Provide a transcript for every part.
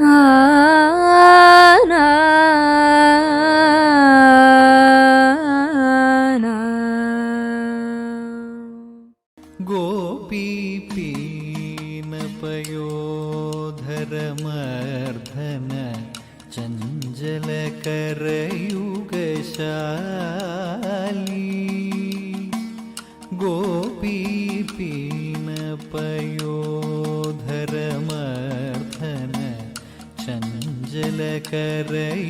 啊。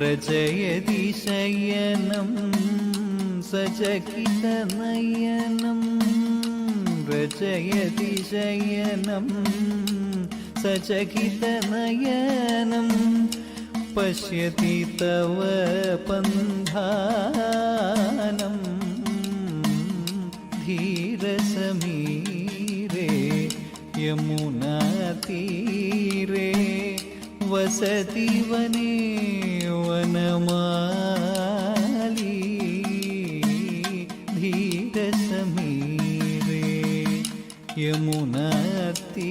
रजयदिशयनं सजकितनयनं रजयदिशयनं सजकितनयनं पश्यति तव पन्धानम धीर समीरे यमुना तीरे वसति वने മൗനമാലി ധീരസമീരേ യമുനത്തീ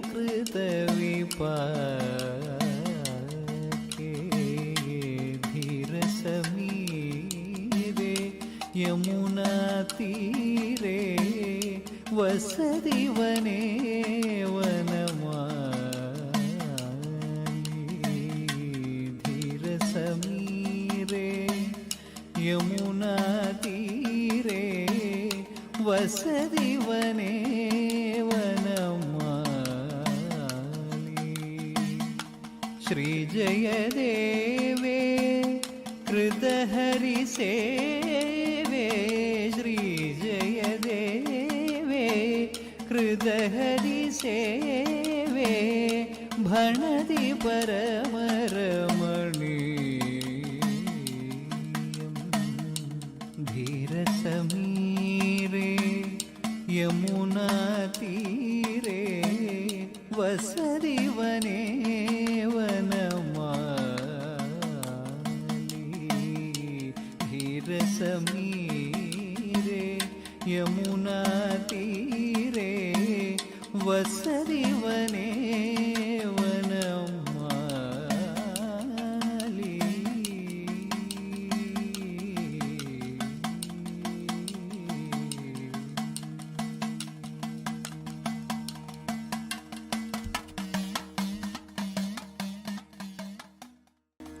सुकृतविपाके धीरसमीरे यमुनातीरे वसति वने वनमाली धीरसमीरे यमुनातीरे वसति वने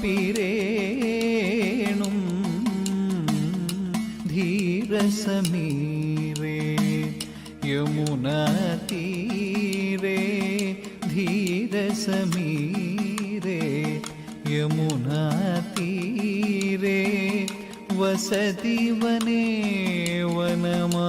കാൺപിരേണും ധീരസമീരേ യമുനതീരേ ധീരസമീരേ യമുനതീരേ വസതി വനേ വനമാ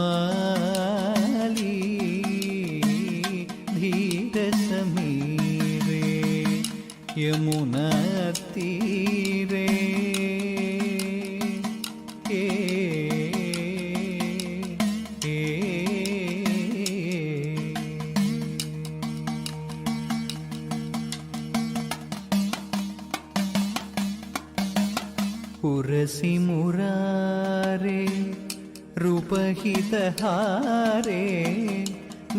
വനമാലി ധീരസമീരേ യമുനത്തീ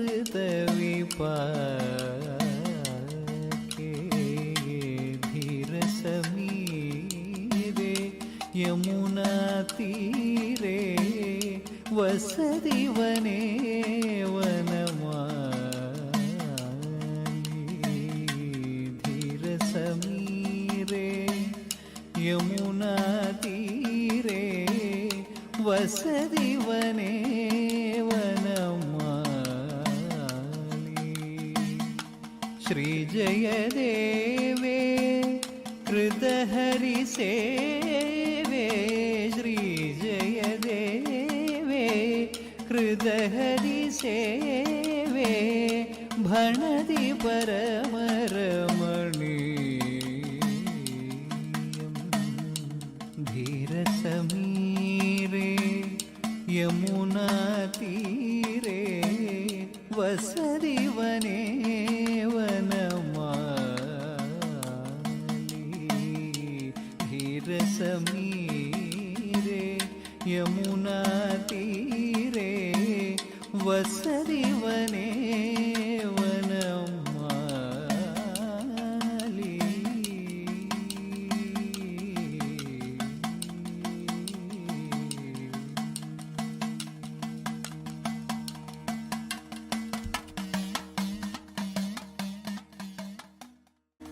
सुकृतविपाके धीरसमीरे यमुनातीरे वसति वने वनमाली धीरसमीरे यमुनातीरे वसति वने कृतहरिसेवे भणति परमरमणीयम् धीरसमीरे यमुनातीरे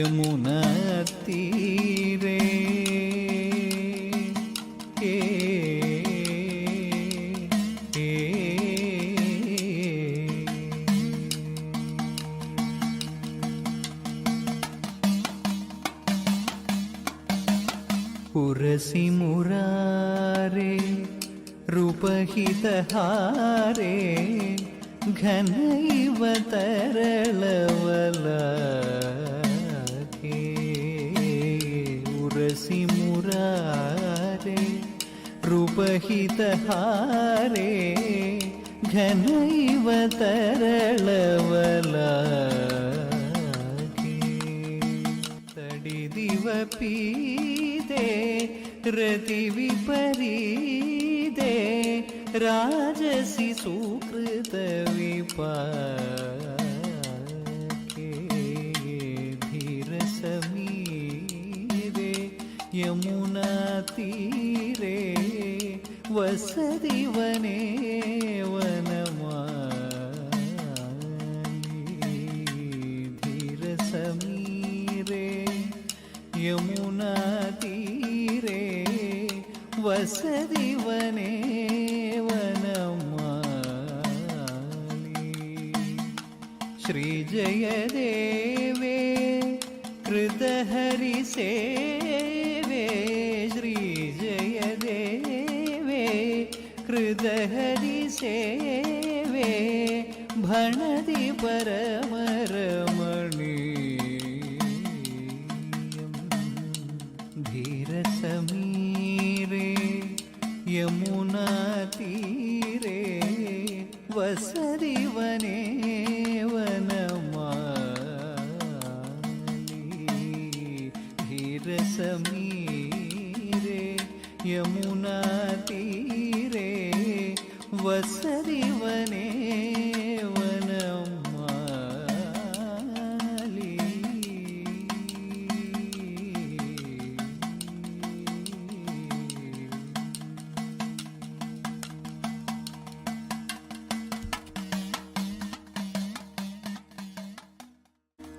യമുനീരേ පුරසි මුරාරේ රුපහිතහාරේ ಘನೈವ ತರಳವಲ पुरारे रूपहितहारे घनैव तरलवलागे तडिदिव पीते रतिविपरीदे धीर समी रे यमु वसति वने वनमाली धीरसमीरे यमुनातीरे वसति वने वनमाली श्रीजयदेवे कृतहरिसेवे दहरि सेवे भणति परमरमणीयं धीरसमीरे यमुनातीरे वस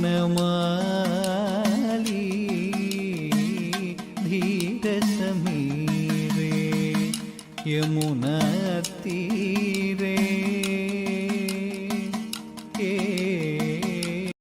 ವನಮಾಲಿ ಧೀರ ಸಮೀರೆ ಯಮುನ